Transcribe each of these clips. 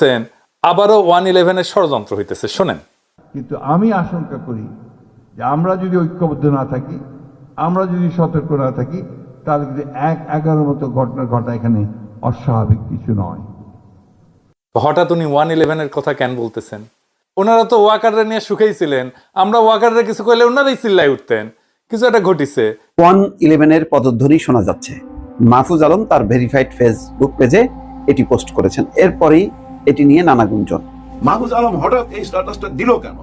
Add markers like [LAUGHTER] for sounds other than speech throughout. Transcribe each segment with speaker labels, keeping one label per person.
Speaker 1: বলছেন আবারও ওয়ান ইলেভেনের ষড়যন্ত্র হইতেছে শোনেন।
Speaker 2: কিন্তু আমি আশঙ্কা করি যে আমরা যদি ঐক্যবদ্ধ না থাকি আমরা যদি সতর্ক না থাকি তাহলে কিন্তু এক এগারোর মতো ঘটনা ঘটা এখানে অস্বাভাবিক কিছু নয়।
Speaker 1: হঠাৎ উনি ওয়ান ইলেভেনের কথা কেন বলতেছেন? ওনারা তো ওয়াকাররা নিয়ে সুখেই ছিলেন। আমরা ওয়াকাররা কিছু করলে ওনারাই চিল্লাই উঠতেন। কিছু একটা ঘটিছে।
Speaker 3: ওয়ান ইলেভেনের পদধ্বনি শোনা যাচ্ছে। মাহফুজ আলম তার ভেরিফাইড ফেসবুক পেজে এটি পোস্ট করেছেন। এরপরেই এটি নিয়ে নানা গুঞ্জন।
Speaker 4: মাহবুজ আলম হঠাৎ এই স্ট্যাটাসটা দিল কেন?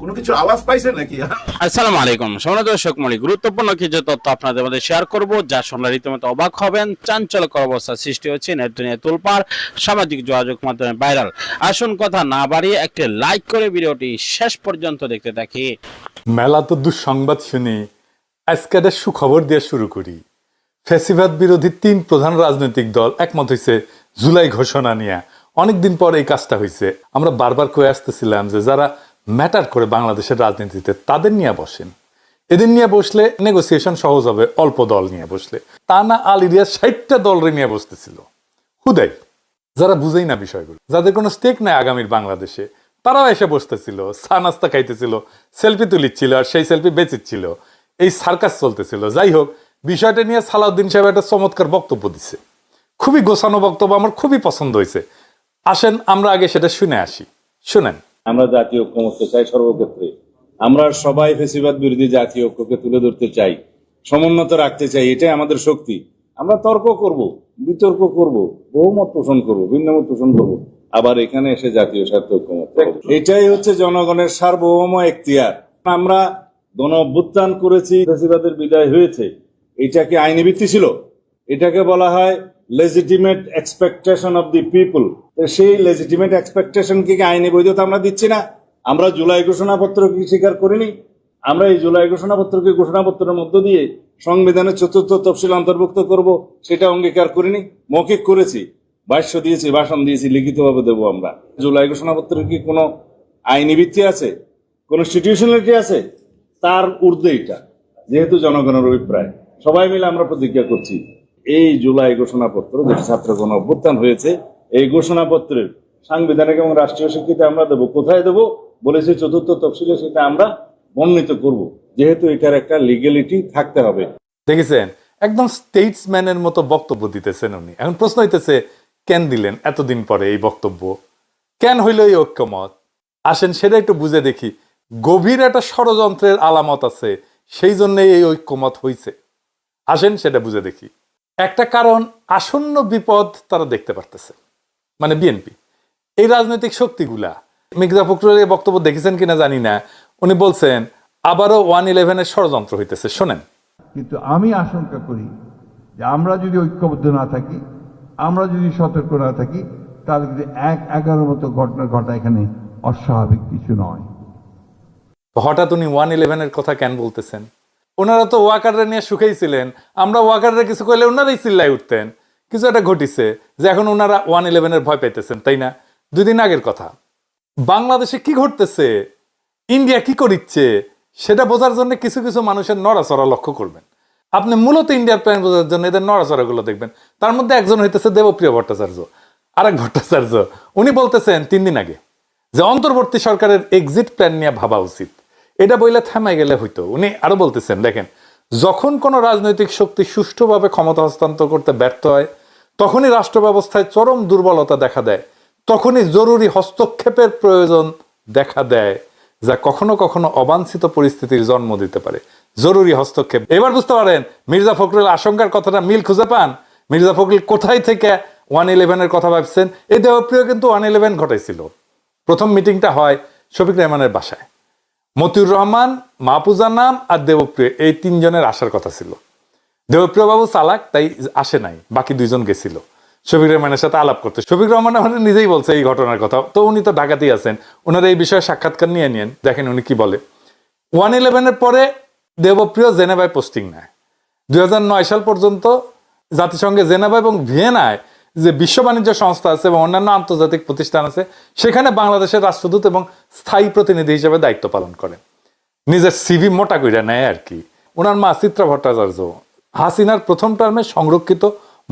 Speaker 4: কোনো কিছু আওয়াজ পাইছে নাকি?
Speaker 5: আসসালামু আলাইকুম। সম্মানিত দর্শক গুরুত্বপূর্ণ কিছু তথ্য আপনাদের মধ্যে শেয়ার করব যা শুনলে রীতিমতো অবাক হবেন। চাঞ্চল্যকর অবস্থা সৃষ্টি হচ্ছে নেট দুনিয়া তোলপাড় সামাজিক যোগাযোগ মাধ্যমে ভাইরাল আসুন কথা না বাড়িয়ে একটি লাইক করে ভিডিওটি শেষ পর্যন্ত দেখতে থাকি।
Speaker 1: মেলা তো দুঃসংবাদ শুনি আজকে একটা সুখবর দিয়ে শুরু করি। ফ্যাসিবাদ বিরোধী তিন প্রধান রাজনৈতিক দল একমত হয়েছে জুলাই ঘোষণা নিয়ে। অনেকদিন পর এই কাজটা হয়েছে আমরা বারবার কয়ে আসতেছিলাম যে যারা ম্যাটার করে বাংলাদেশের রাজনীতিতে, তাদের নিয়ে বসেন। এদের নিয়ে বসলে নেগোসিয়েশন সহজ হবে, অল্প দল নিয়ে বসলে। তা না আলিরিয়া ষাটটা দলরে নিয়ে বসতেছিল। হুদাই। যারা বুঝেই না বিষয়গুলো। যাদের কোনো স্টেক নাই আগামীর বাংলাদেশে, তারাও এসে বসতেছিল, চা নাস্তা খাইতেছিল সেলফি তুলিচ্ছিল আর সেই সেলফি বেচিচ্ছিল। এই সার্কাস চলতেছিল। যাই হোক, বিষয়টা নিয়ে সালাউদ্দিন সাহেব একটা চমৎকার বক্তব্য দিছে। খুবই গোছানো বক্তব্য, আমার খুবই পছন্দ হয়েছে। আসেন আমরা আগে সেটা শুনে আসি। শুনেন।
Speaker 6: আমরা জাতীয় ঐক্যমত্য চাই সর্বক্ষেত্রে। আমরা সবাই ফেসিবাদ বিরোধী জাতীয় ঐক্যকে তুলে ধরতে চাই সমুন্নত রাখতে চাই এটাই আমাদের শক্তি। আমরা তর্ক করব বিতর্ক করব বহুমত পোষণ করব ভিন্নমত পোষণ করব। আবার এখানে এসে জাতীয় স্বার্থ ঐক্যমত এটাই হচ্ছে জনগণের সার্বভৌম এখতিয়ার। আমরা গণ অভ্যুত্থান করেছি ফেসিবাদের বিদায় হয়েছে। এটা কি আইনি ভিত্তি ছিল। এটাকে বলা হয় legitimate expectation of the people সেই লেজিটিমেট এক্সপেকটেশন কি আইনি বৈধতা আমরা দিচ্ছি না? আমরা জুলাই ঘোষণাপত্র কি স্বীকার করিনি। আমরা এই জুলাই ঘোষণাপত্রকে ঘোষণাপত্রের মধ্য দিয়ে সংবিধানের চতুর্থ তফসিল অন্তর্ভুক্ত করব, সেটা অঙ্গীকার করিনি, মৌখিক করেছি, ভাষ্য দিয়েছি, ভাষণ দিয়েছি, লিখিতভাবে দেবো আমরা। জুলাই ঘোষণাপত্রের কি কোনো আইনি ভিত্তি আছে? কনস্টিটিউশনালিটি আছে? তার ঊর্ধ্বে এটা, যেহেতু জনগণের অভিপ্রায়। সবাই মিলে আমরা প্রতিজ্ঞা করছি। এই জুলাই ঘোষণাপত্র যেটি ছাত্র গণ অভ্যুত্থান হয়েছে, এই ঘোষণাপত্রের সাংবিধানিক এবং রাষ্ট্রীয় স্বীকৃতি আমরা দেবো, কোথায় দেবো? বলেছি চতুর্থ তফসিলে সেটা আমরা বর্ণিত করব। যেহেতু এটার একটা লিগেলিটি থাকতে হবে।
Speaker 1: দেখেছেন? একদম স্টেটসম্যানের মতো বক্তব্য দিতেছেন উনি। এখন প্রশ্ন হইতেছে, কেন দিলেন? এতদিন পরে এই বক্তব্য। কেন হইল এই ঐক্যমত? আসেন সেটা একটু বুঝে দেখি। গভীর একটা ষড়যন্ত্রের আলামত আছে, সেই জন্যই এই ঐক্যমত হইছে। আসেন সেটা বুঝে দেখি। একটা কারণ আসন্ন বিপদ তারা দেখতে পারতেছে। মানে বিএনপি। এই রাজনৈতিক শক্তিগুলা মির্জা ফখরুল এই বক্তব্য দেখেছেন কিনা জানি না। উনি বলছেন আবারও ওয়ান ইলেভেনের ষড়যন্ত্র হইতেছে। শোনেন।
Speaker 2: কিন্তু আমি আশঙ্কা করি যে আমরা যদি ঐক্যবদ্ধ না থাকি আমরা যদি সতর্ক না থাকি তাহলে কিন্তু এক এগারো মতো ঘটনা ঘটা এখানে অস্বাভাবিক কিছু নয়।
Speaker 1: হঠাৎ উনি ওয়ান ইলেভেনের কথা কেন বলতেছেন? ওনারা তো ওয়াকাররা নিয়ে সুখেই ছিলেন। আমরা ওয়াকাররা কিছু করলে ওনারাই চিল্লাই উঠতেন। কিছু একটা ঘটিছে যে এখন ওনারা ওয়ান ইলেভেনের ভয় পেতেছেন, তাই না? দুদিন আগের কথা। বাংলাদেশে কি ঘটতেছে? ইন্ডিয়া কি করিচ্ছে? সেটা বোঝার জন্য কিছু কিছু মানুষের নড়াচড়া লক্ষ্য করবেন। আপনি মূলত ইন্ডিয়ার প্ল্যান বোঝার জন্য এদের নড়াচড়াগুলো দেখবেন। তার মধ্যে একজন হইতেছে দেবপ্রিয় ভট্টাচার্য, আরেক ভট্টাচার্য। উনি বলতেছেন তিন দিন আগে যে অন্তর্বর্তী সরকারের এক্সিট প্ল্যান নিয়ে ভাবা উচিত। এটা বইলে থামাই গেলে হইতো। উনি আরও বলতেছেন, দেখেন, যখন কোনো রাজনৈতিক শক্তি সুষ্ঠুভাবে ক্ষমতা হস্তান্তর করতে ব্যর্থ হয়, তখনই রাষ্ট্র ব্যবস্থায় চরম দুর্বলতা দেখা দেয়, তখনই জরুরি হস্তক্ষেপের প্রয়োজন দেখা দেয়, যা কখনো কখনো অবাঞ্ছিত পরিস্থিতির জন্ম দিতে পারে। জরুরি হস্তক্ষেপ। এবার বুঝতে পারেন, মির্জা ফখরুল আশঙ্কার কথাটা মিল খুঁজে পান? মির্জা ফখরুল কোথায় থেকে ওয়ান ইলেভেনের কথা ভাবছেন? এই দেহপ্রিয় কিন্তু ওয়ান ইলেভেন ঘটাইছিল। প্রথম মিটিংটা হয় শফিক রহমানের বাসায়। মতিউর রহমান, মাহফুজা নাম আর দেবপ্রিয়, এই তিনজনের আসার কথা ছিল। দেবপ্রিয় বাবু চালাক, তাই আসে নাই, বাকি দুইজন গেছিল। শফিক রহমানের সাথে আলাপ করতে। শফিক রহমান আমাদের নিজেই বলছে এই ঘটনার কথা। তো উনি তো ঢাকাতেই আছেন ওনার এই বিষয়ে সাক্ষাৎকার নিয়ে নিন দেখেন উনি কি বলে। ওয়ান ইলেভেনের পরে দেবপ্রিয় জেনেভায় পোস্টিং নেয়। দু হাজার নয় সাল পর্যন্ত জাতিসংঘে জেনেভা এবং ভিয়েনায় যে বিশ্ব বাণিজ্য সংস্থা আছে এবং অন্যান্য আন্তর্জাতিক প্রতিষ্ঠান আছে, সেখানে বাংলাদেশের রাষ্ট্রদূত এবং স্থায়ী প্রতিনিধি হিসেবে দায়িত্ব পালন করেন। নিজের সিভি মোটা কইরা নেয় আর কি। ওনার মা চিত্রা ভট্টাচার্য। হাসিনার প্রথম টার্মে সংরক্ষিত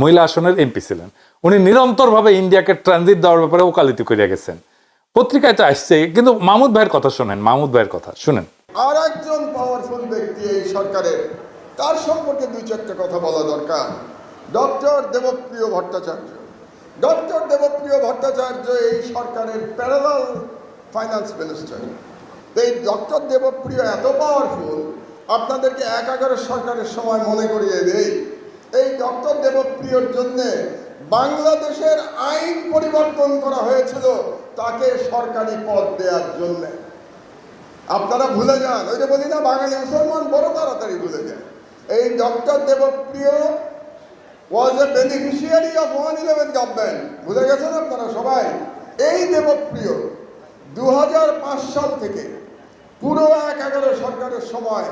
Speaker 1: মহিলা আসনের এমপি ছিলেন। উনি নিরন্তরভাবে ইন্ডিয়াকে ট্রানজিট দেওয়ার ব্যাপারে ওকালতি করে গেছেন। পত্রিকায় তো আসছে, কিন্তু মাহমুদ ভাইয়ের কথা শোনেন, মাহমুদ ভাইয়ের কথা, শুনেন।
Speaker 7: আর একজন পাওয়ারফুল ব্যক্তি এই সরকারের, তার সম্পর্কে দুই চারটা কথা বলা দরকার। ডক্টর দেবপ্রিয় ভট্টাচার্য। ডক্টর দেবপ্রিয় ভট্টাচার্য এই সরকারের প্যারালাল ফাইন্যান্স মিনিস্টার এই ডক্টর দেবপ্রিয় এত পাওয়ারফুল আপনাদেরকে এক সরকারের সময় মনে করিয়ে দেই। এই ডক্টর দেবপ্রিয়র জন্যে বাংলাদেশের আইন পরিবর্তন করা হয়েছিল তাকে সরকারি পদ দেওয়ার জন্যে। আপনারা ভুলে যান, ওই যে বলি না, বাঙালি মুসলমান বড় তাড়াতাড়ি ভুলে যান এই doctor Debapriya was a beneficiary of one eleven government ভুলে গেছেন আপনারা সবাই? এই দেবপ্রিয় দু সাল থেকে পুরো এক এগারো সরকারের সময়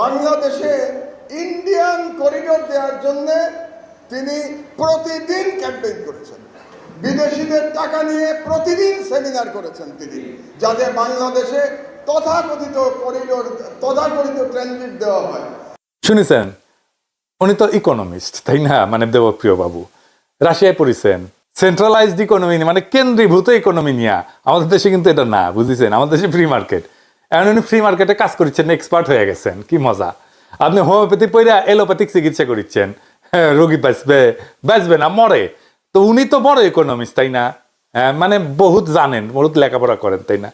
Speaker 7: বাংলাদেশে ইন্ডিয়ান করিডোর দেওয়ার জন্যে তিনি প্রতিদিন ক্যাম্পেইন করেছেন। বিদেশিদের টাকা নিয়ে প্রতিদিন সেমিনার করেছেন তিনি, যাতে বাংলাদেশে তথাকথিত করিডোর তথাকথিত ট্রানজিট দেওয়া হয়।
Speaker 1: শুনেছেন? উনি তো ইকোনমিস্ট তাই না? মানে দেবপ্রিয় বাবু। রাশিয়ায় পড়েছেন। সেন্ট্রালাইজড ইকোনমি মানে কেন্দ্রীভূত ইকোনমি নিয়ে। আমাদের দেশে কিন্তু এটা না বুঝেছেন? আমাদের দেশে ফ্রি মার্কেট এখন উনি ফ্রি মার্কেটে কাজ করছেন এক্সপার্ট হয়ে গেছেন। কি মজা। আপনি হোমিওপ্যাথি পইরা এলোপ্যাথিক চিকিৎসা করছেন হ্যাঁ, রোগী বাঁচবে বাঁচবে না মরে। তো উনি তো বড় ইকোনমিস্ট তাই না? হ্যাঁ, মানে বহুত জানেন বহুত লেখাপড়া করেন তাই না?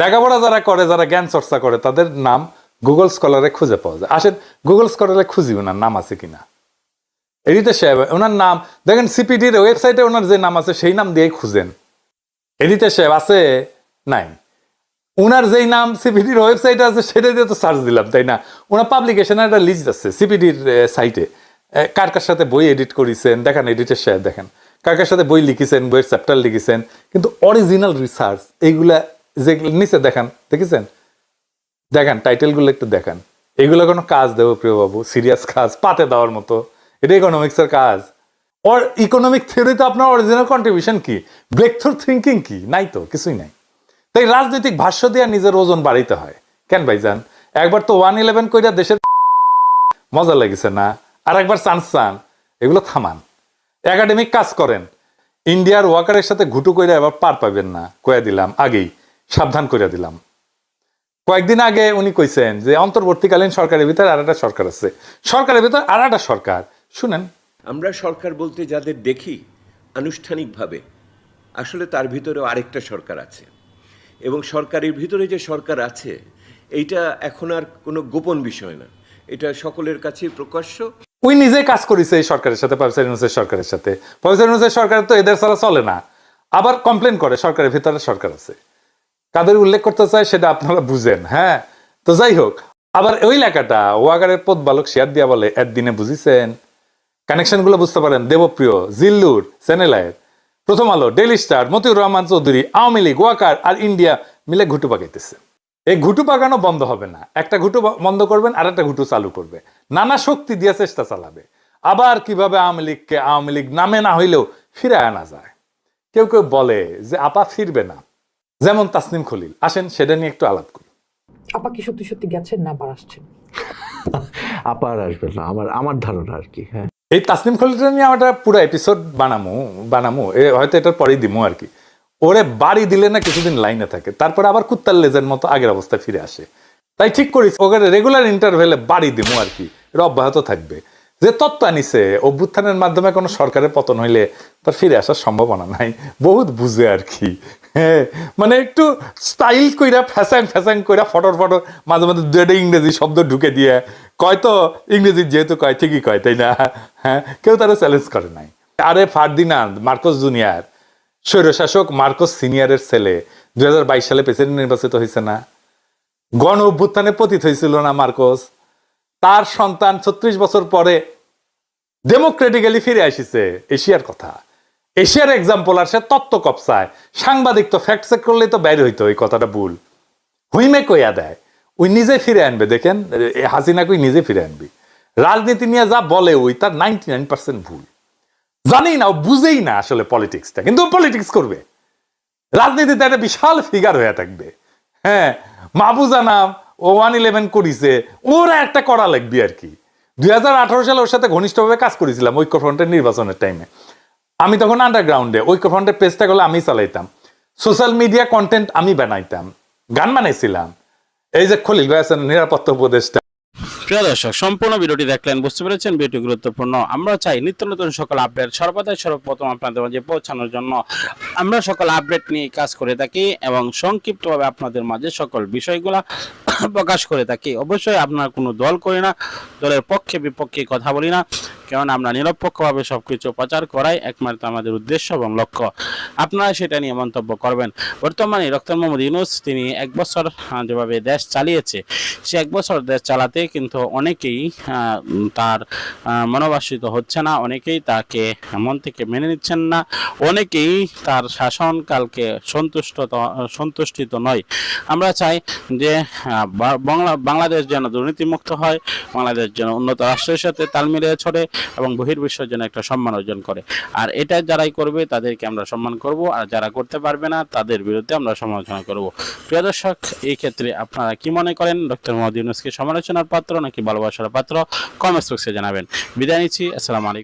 Speaker 1: লেখাপড়া যারা করে যারা জ্ঞান চর্চা করে তাদের নাম গুগল স্কলারে খুঁজে পাওয়া যায়। আসেন গুগল স্কলারে খুঁজি ওনার নাম আছে কিনা। এডিটর সাহেব, ওনার নাম, দেখেন সিপিডির ওয়েবসাইটে ওনার যে নাম আছে, সেই নাম দিয়ে খুঁজেন। এডিটর সাহেব আছে? নাই। ওনার যেই নাম সিপিডির ওয়েবসাইটে আছে, সেটা দিয়ে তো সার্চ দিলাম, তাই না? ওনার পাবলিকেশনের একটা লিস্ট আছে সিপিডির সাইটে কার কার সাথে বই এডিট করেছেন? দেখেন, এডিটর সাহেব, দেখেন। কার কার সাথে বই লিখেছেন, বইয়ের চ্যাপ্টার লিখেছেন, কিন্তু অরিজিনাল রিসার্চ এইগুলা যে নিচে দেখান, দেখেছেন? দেখেন টাইটেলগুলো একটু দেখান। এগুলো কোনো কাজ দেবো প্রিয়বাবু সিরিয়াস কাজ, পাতে দেওয়ার মতো। এটা ইকোনমিক্সের কাজ। ওর ইকোনমিক থিওরিতে আপনার অরিজিনাল কন্ট্রিবিউশন কি? ব্রেক থ্রু থিঙ্কিং কি? নাই তো, কিছুই নাই। তাই রাজনৈতিক ভাষ্য দিয়ে নিজের ওজন বাড়াইতে হয়। কেন ভাইজান? একবার তো ওয়ান ইলেভেন কইরা দেশের মজা লাগিছে না? আর একবার চান্স চান। এগুলো থামান। একাডেমিক কাজ করেন। ইন্ডিয়ার ওয়াকারের সাথে ঘুটু কইরা এবার পার পাবেন না। কয়ে দিলাম আগেই। সাবধান করে দিলাম। কয়েকদিন আগে উনি কইছেন যে অন্তর্বর্তীকালীন সরকারের ভিতরে আর একটা সরকার আছে। সরকারের ভিতরে আর একটা সরকার। শুনেন।
Speaker 8: আমরা সরকার বলতে যাদের দেখি আনুষ্ঠানিকভাবে আসলে তার ভিতরেও আরেকটা সরকার আছে। এবং সরকারের ভিতরে যে সরকার আছে এইটা এখন আর কোনো গোপন বিষয় না। এটা সকলের কাছেই প্রকাশ্য।
Speaker 1: উনি নিজেই কাজ করেছে এই সরকারের সাথে প্রফেসর ইউনুসের সরকারের সাথে। প্রফেসর ইউনুসের সরকার তো এদের ছাড়া চলে না। আবার কমপ্লেন করে সরকারের ভিতরে সরকার আছে। কাদের উল্লেখ করতে চায় সেটা আপনারা বুঝেন হ্যাঁ? তো যাই হোক, আবার ওই লেখাটা ওয়াগারের পদ বালক শেয়ার দিয়া বলে, একদিনে বুঝিছেন? কানেকশনগুলো বুঝতে পারেন, Debapriya, Zillur সেনেলায়ের Prothom Alo Daily Star, Matiur Rahman Chowdhury, Awami League, Waker আর ইন্ডিয়া মিলে ঘুটু পাকাইতেছে। এই ঘুটু পাকানো বন্ধ হবে না। একটা ঘুটু বন্ধ করবেন আর একটা ঘুটু চালু করবে। নানা শক্তি দিয়ে চেষ্টা চালাবে। আবার কীভাবে আওয়ামী লীগকে আওয়ামী লীগ নামে না হইলেও ফিরে আনা যায়। কেউ কেউ বলে যে, আপা ফিরবে না। যেমন তাসনিম খলিল। আসেন সেটা নিয়ে একটু আলাপ করি।
Speaker 9: আপা কি সত্যি সত্যি গেছেন না আবার আসছেন?
Speaker 10: আপা আর আসবে না আমার আমার ধারণা আর কি হ্যাঁ।
Speaker 1: এই তাসনিম খলিলটা নিয়ে আমরা একটা পুরো এপিসোড বানামু বানামু এ হয়তো এটার পরেই দিমু আর কি। ওরে বাড়ি দিলে না কিছুদিন লাইনে থাকে তারপরে আবার কুত্তার লেজের মতো আগের অবস্থায় ফিরে আসে। তাই ঠিক করিস ওকে রেগুলার ইন্টারভেলে বাড়ি দিমু আর কি এটা অব্যাহত থাকবে। যে তত্ত্ব আনিছে অভ্যুত্থানের মাধ্যমে কোনো সরকারের পতন হইলে তার ফিরে আসার সম্ভাবনা নাই বহুত বুঝে আর কি। মানে একটু স্টাইল কইরা ফ্যাশন ফ্যাশন কইরা ফটর ফটর মাঝে মাঝে দু একটা ইংরেজি শব্দ ঢুকে দিয়ে কয় তো ইংরেজি যেহেতু কয়, ঠিকই কয়, তাই না? হ্যাঁ কেউ তারা চ্যালেঞ্জ করে নাই। আরে ফার্দিনান্দ, মার্কোস জুনিয়র, স্বৈরশাসক মার্কোস সিনিয়রের ছেলে, দুই হাজার বাইশ সালে প্রেসিডেন্ট নির্বাচিত হয়েছে না? গণ অভ্যুত্থানে পতিত হয়েছিল না মার্কোস। তার সন্তান ছত্রিশ বছর পরে ডেমোক্রেটিক্যালি ফিরে আসিছে, এশিয়ার কথা। এশিয়ার এক্সাম্পল আর সে তত্ত্ব কপসায়। সাংবাদিক তো ফ্যাক্ট চেক করলেই তো বাইরে হইতো, এই কথাটা ভুল। হুইমে কইয়া দেয় ওই নিজে ফিরে আনবে। দেখেন হাসিনা কই নিজে ফিরে আনবি? রাজনীতি নিয়ে যা বলে ওই, তার নাইনটি নাইন পার্সেন্ট ভুল। জানেই না, ও বুঝেই না আসলে পলিটিক্সটা কিন্তু পলিটিক্স করবে। রাজনীতিতে একটা বিশাল ফিগার হয়ে থাকবে। হ্যাঁ মাহবুজা নাম ও ওয়ান ইলেভেন করিছে, ওরা একটা করা লাগবে আর কি। দুই সালে ওর সাথে ঘনিষ্ঠভাবে কাজ করেছিলাম ঐক্যফ্রন্টের নির্বাচনের টাইমে আমি তখন আন্ডারগ্রাউন্ডে ঐক্যফ্রন্টের পেজটা গুলো আমি চালাইতাম। সোশ্যাল মিডিয়া কন্টেন্ট আমি বানাইতাম, গান বানাইছিলাম। এই যে খলিল ভাই নিরাপত্তা উপদেষ্টা।
Speaker 5: প্রিয় দর্শক, সম্পূর্ণ ভিডিওটি দেখলেন, বুঝতে পেরেছেন ভিডিওটি গুরুত্বপূর্ণ। আমরা চাই নিত্য নতুন সকল আপডেট সর্বদাই সর্বপ্রথম আপনাদের মাঝে পৌঁছানোর জন্য। আমরা সকল আপডেট নিয়ে কাজ করে থাকি এবং সংক্ষিপ্তভাবে আপনাদের মাঝে সকল বিষয়গুলা [COUGHS] প্রকাশ করে থাকি। অবশ্যই আপনার কোনো দল করি না, দলের পক্ষে বিপক্ষে কথা বলি না। কেননা আমরা নিরপেক্ষভাবে সবকিছু প্রচার করাই একমাত্র আমাদের উদ্দেশ্য এবং লক্ষ্য। আপনারা সেটা নিয়ে মন্তব্য করবেন। বর্তমানে ডক্টর মোহাম্মদ ইউনুস, তিনি এক বছর যেভাবে দেশ চালিয়েছে, সে এক বছর দেশ চালাতে কিন্তু অনেকেই তার মনোবাসিত হচ্ছে না, অনেকেই তাকে মন থেকে মেনে নিচ্ছেন না, অনেকেই তার শাসনকালকে সন্তুষ্ট, সন্তুষ্টিত নয়। আমরা চাই যে বাংলা, বাংলাদেশ যেন দুর্নীতিমুক্ত হয়, বাংলাদেশ যেন উন্নত রাষ্ট্রের সাথে তাল মিলিয়ে ছড়ে এবং বহির্বিশ্বের জন্য একটা সম্মান অর্জন করে। আর এটা যারাই করবে, তাদেরকে আমরা সম্মান করব। আর যারা করতে পারবে না, তাদের বিরুদ্ধে আমরা সমালোচনা করব। প্রিয় দর্শক, এই ক্ষেত্রে আপনারা কি মনে করেন? ডক্টর মোহাম্মদ ইউনুসকে সমালোচনার পাত্র নাকি ভালোবাসার পাত্র? কমেন্টস বক্সে জানাবেন। বিদায় নিচ্ছি। আসসালামু আলাইকুম।